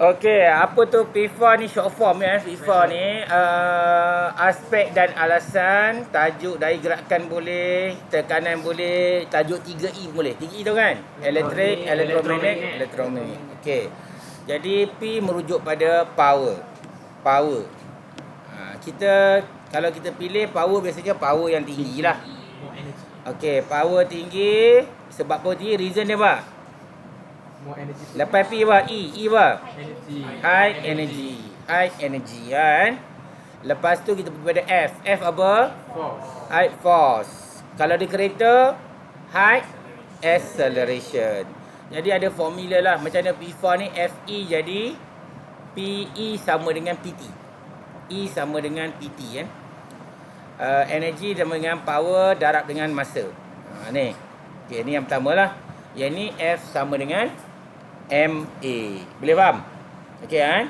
Okey, apa tu FIFA ni short form ya. FIFA ni uh, aspek dan alasan, tajuk dari gerakan boleh, tekanan boleh, tajuk 3E boleh. 3E tu kan? Elektrik, elektromagnet, elektromagnet. Okey. Jadi P merujuk pada power. Power. Ha, kita kalau kita pilih power biasanya power yang tinggi lah. Okey, power tinggi. Sebab power tinggi, reason dia apa? More energy. Lepas P apa? E. E apa? Energy. High energy. High energy kan. Lepas tu kita pergi pada F. F apa? Force. High force. Kalau di kereta, high acceleration. Jadi ada formula lah. Macam mana FIFA ni FE jadi PE sama dengan PT. E sama dengan PT kan. Uh, energy sama dengan power darab dengan masa. Ha, ni. Okay, ni yang pertama lah. Yang ni F sama dengan MA. Boleh faham? Okay kan?